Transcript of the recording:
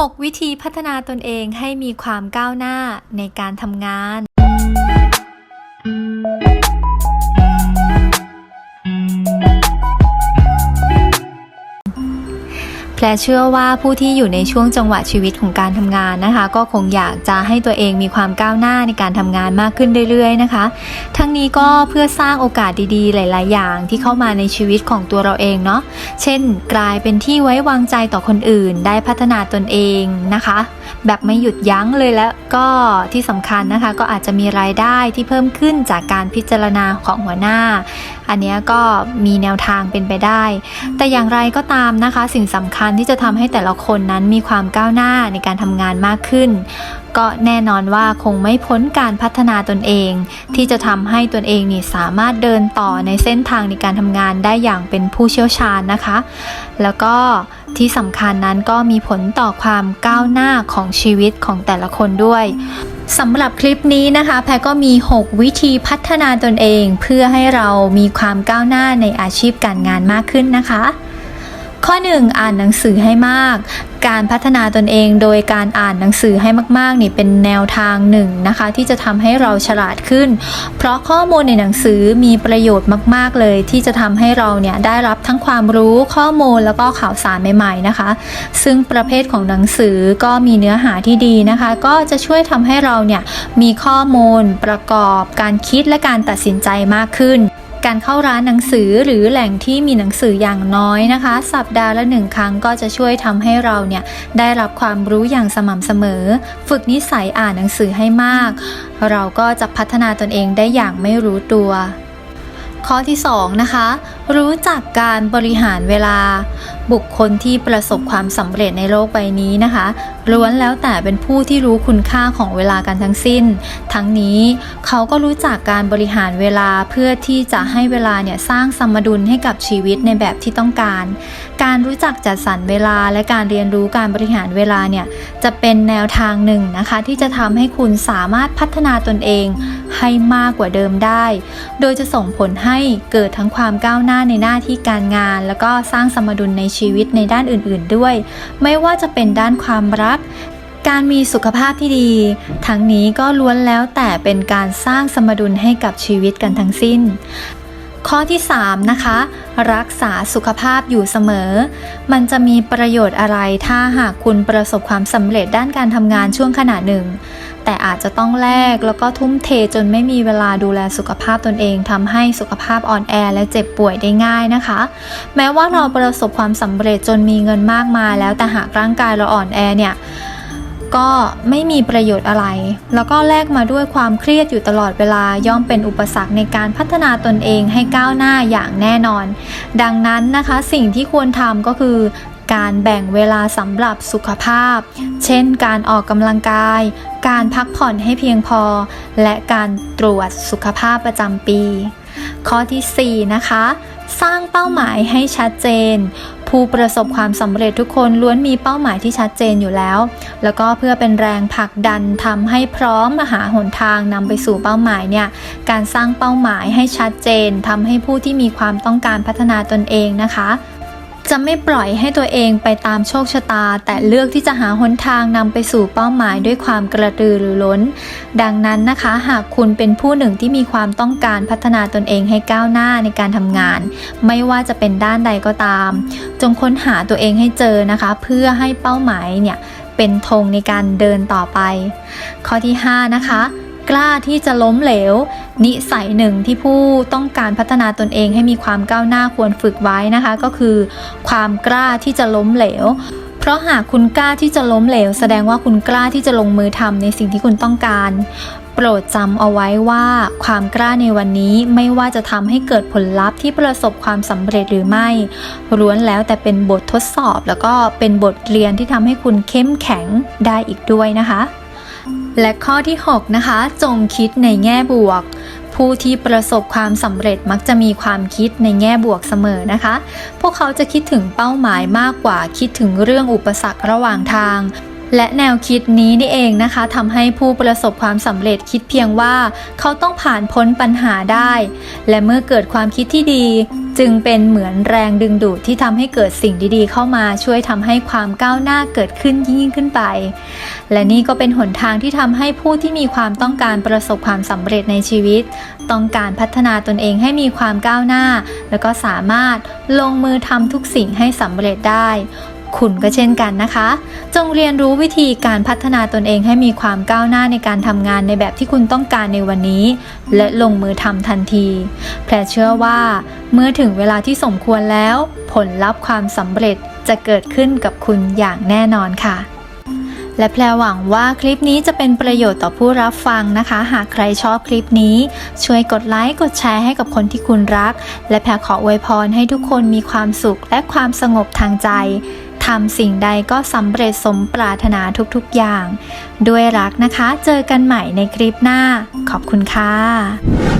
6 วิธีพัฒนาตนเองให้มีความก้าวหน้าในการทำงาน แพรเชื่อว่าผู้ที่อยู่ในช่วงจังหวะชีวิตของการทำงานนะคะ ก็คงอยากจะให้ตัวเองมีความก้าวหน้าในการทำงานมากขึ้นเรื่อยๆนะคะ ทั้งนี้ก็เพื่อสร้างโอกาสดีๆ หลาย ๆ อย่างที่เข้ามาในชีวิตของตัวเราเองเนาะเช่น กลายเป็นที่ไว้วางใจต่อคนอื่น ได้พัฒนาตนเองนะคะ แบบไม่หยุดยั้งเลยแล้วก็ที่สำคัญนะคะ ก็อาจจะมีรายได้ที่เพิ่มขึ้นจากการพิจารณาของหัวหน้า อันนี้ก็มีแนวทางเป็นไปได้ แต่อย่างไรก็ตามนะคะ สิ่งสำคัญที่จะทำให้แต่ละคนนั้นมีความก้าวหน้าในการทำงานมากขึ้น ก็แน่นอนว่าคงไม่พ้นการพัฒนาตนเอง ที่จะทำให้ตนเองนี่สามารถเดินต่อในเส้นทางในการทำงานได้อย่างเป็นผู้เชี่ยวชาญนะคะ แล้วก็ที่สำคัญนั้นก็มีผลต่อความก้าวหน้าของชีวิตของแต่ละคนด้วยสำหรับคลิปนี้นะคะ แพรก็มี 6 วิธีพัฒนาตนเอง เพื่อให้เรามีความก้าวหน้าในอาชีพการงานมากขึ้นนะคะ ข้อ 1 อ่านหนังสือให้มาก การพัฒนาตนเองโดยการอ่านหนังสือให้มากๆนี่เป็นแนวทางหนึ่งนะคะ ที่จะทำให้เราฉลาดขึ้น เพราะข้อมูลในหนังสือมีประโยชน์มาก ๆเลย ที่จะทำให้เราเนี่ยได้รับทั้งความรู้ข้อมูลแล้วก็ข่าวสารใหม่ๆนะคะ ซึ่งประเภทของหนังสือก็มีเนื้อหาที่ดีนะคะ ก็จะช่วยทำให้เราเนี่ยมีข้อมูลประกอบการคิดและการตัดสินใจมากขึ้น การเข้าร้านหนังสือหรือแหล่งที่มีหนังสืออย่างน้อยนะคะ สัปดาห์ละหนึ่งครั้งก็จะช่วยทำให้เราเนี่ยได้รับความรู้อย่างสม่ำเสมอ ฝึกนิสัยอ่านหนังสือให้มาก เราก็จะพัฒนาตนเองได้อย่างไม่รู้ตัว ข้อที่2นะคะ รู้จักการบริหารเวลา บุคคลที่ประสบความสำเร็จในโลกใบนี้นะคะล้วนแล้วแต่เป็นผู้ที่รู้คุณค่าของเวลากันทั้งสิ้น ทั้งนี้เขาก็รู้จักการบริหารเวลาเพื่อที่จะให้เวลาเนี่ยสร้างสมดุลให้กับชีวิตในแบบที่ต้องการ การรู้จักจัดสรรเวลาและการเรียนรู้การบริหารเวลาเนี่ยจะเป็นแนวทางหนึ่งนะคะ ที่จะทำให้คุณสามารถพัฒนาตนเองให้มากกว่าเดิมได้ โดยจะส่งผลให้เกิดทั้งความก้าวหน้าในหน้าที่การงาน แล้วก็สร้างสมดุลในชีวิตในด้านอื่น ๆ ด้วย ไม่ว่าจะเป็นด้านความรักการมีสุขภาพที่ดี ทั้งนี้ก็ล้วนแล้วแต่เป็นการสร้างสมดุลให้กับชีวิตกันทั้งสิ้น ข้อที่3นะคะ รักษาสุขภาพอยู่เสมอ มันจะมีประโยชน์อะไรถ้าหากคุณประสบความสำเร็จด้านการทำงานช่วงขณะหนึ่ง แต่อาจจะต้องแลกแล้วก็ทุ่มเทจนไม่มีเวลาดูแลสุขภาพตนเองทำให้สุขภาพอ่อนแอและเจ็บป่วยได้ง่ายนะคะ แม้ว่าเราประสบความสำเร็จจนมีเงินมากมายแล้วแต่หากร่างกายเราอ่อนแอเนี่ย ก็ไม่มีประโยชน์อะไร แล้วก็แลกมาด้วยความเครียดอยู่ตลอดเวลาย่อมเป็นอุปสรรคในการพัฒนาตนเองให้ก้าวหน้าอย่างแน่นอน ดังนั้นนะคะสิ่งที่ควรทำก็คือการแบ่งเวลาสำหรับสุขภาพ เช่น การออกกำลังกาย การพักผ่อนให้เพียงพอ และการตรวจสุขภาพประจำปี ข้อทีสี่4 นะคะ สร้างเป้าหมายให้ชัดเจน ผู้ประสบความสำเร็จทุกคนล้วนมีเป้าหมายที่ชัดเจนอยู่แล้ว แล้วก็เพื่อเป็นแรงผลักดันทำให้พร้อมมาหาหนทางนำไปสู่เป้าหมายเนี่ยการสร้างเป้าหมายให้ชัดเจนทำให้ผู้ที่มีความต้องการพัฒนาตนเองนะคะ จะไม่ปล่อยให้ตัวเองไปตามโชคชะตา แต่เลือกที่จะหาหนทางนำไปสู่เป้าหมายด้วยความกระตือรือร้น ดังนั้นนะคะ หากคุณเป็นผู้หนึ่งที่มีความต้องการพัฒนาตนเองให้ก้าวหน้าในการทำงาน ไม่ว่าจะเป็นด้านใดก็ตาม จงค้นหาตัวเองให้เจอนะคะ เพื่อให้เป้าหมายเนี่ยเป็นธงในการเดินต่อไป ข้อที่ 5 นะคะ กล้าที่จะล้มเหลว นิสัยหนึ่งที่ผู้ต้องการพัฒนาตนเองให้มีความก้าวหน้าควรฝึกไว้นะคะ ก็คือ ความกล้าที่จะล้มเหลว เพราะหากคุณกล้าที่จะล้มเหลว แสดงว่าคุณกล้าที่จะลงมือทำในสิ่งที่คุณต้องการโปรดจำเอาไว้ว่าความกล้าในวันนี้ไม่ว่าจะทำให้เกิดผลลัพธ์ที่ประสบความสำเร็จหรือไม่ล้วนแล้วแต่เป็นบททดสอบ แล้วก็เป็นบทเรียนที่ทำให้คุณเข้มแข็งได้อีกด้วยนะคะ และข้อที่ 6 นะคะ จงคิดในแง่บวก ผู้ที่ประสบความสำเร็จมักจะมีความคิดในแง่บวกเสมอนะคะ พวกเขาจะคิดถึงเป้าหมายมากกว่าคิดถึงเรื่องอุปสรรคระหว่างทาง และแนวคิดนี้นี่เองนะคะทำให้ผู้ประสบความสำเร็จคิดเพียงว่า เขาต้องผ่านพ้นปัญหาได้ และเมื่อเกิดความคิดที่ดี จึงเป็นเหมือนแรงดึงดูดที่ทำให้เกิดสิ่งดีๆ เข้ามาช่วยทำให้ความก้าวหน้าเกิดขึ้นยิ่งขึ้นไป และนี่ก็เป็นหนทางที่ทำให้ผู้ที่มีความต้องการประสบความสำเร็จในชีวิต ต้องการพัฒนาตนเองให้มีความก้าวหน้า แล้วก็สามารถลงมือทำทุกสิ่งให้สำเร็จได้ คุณก็เช่นกันนะคะ จงเรียนรู้วิธีการพัฒนาตนเองให้มีความก้าวหน้าในการทำงานในแบบที่คุณต้องการในวันนี้ และลงมือทำทันที แพรเชื่อว่า เมื่อถึงเวลาที่สมควรแล้ว ผลลัพธ์ความสำเร็จจะเกิดขึ้นกับคุณอย่างแน่นอนค่ะและแพรหวังว่าคลิปนี้จะเป็นประโยชน์ต่อผู้รับฟังนะคะ หากใครชอบคลิปนี้ ช่วยกดไลค์กดแชร์ให้กับคนที่คุณรัก และแพรขออวยพรให้ทุกคนมีความสุขและความสงบทางใจ ทำสิ่งใดก็สำเร็จสมปรารถนาทุกๆอย่าง ด้วยรักนะคะ เจอกันใหม่ในคลิปหน้า ขอบคุณค่ะ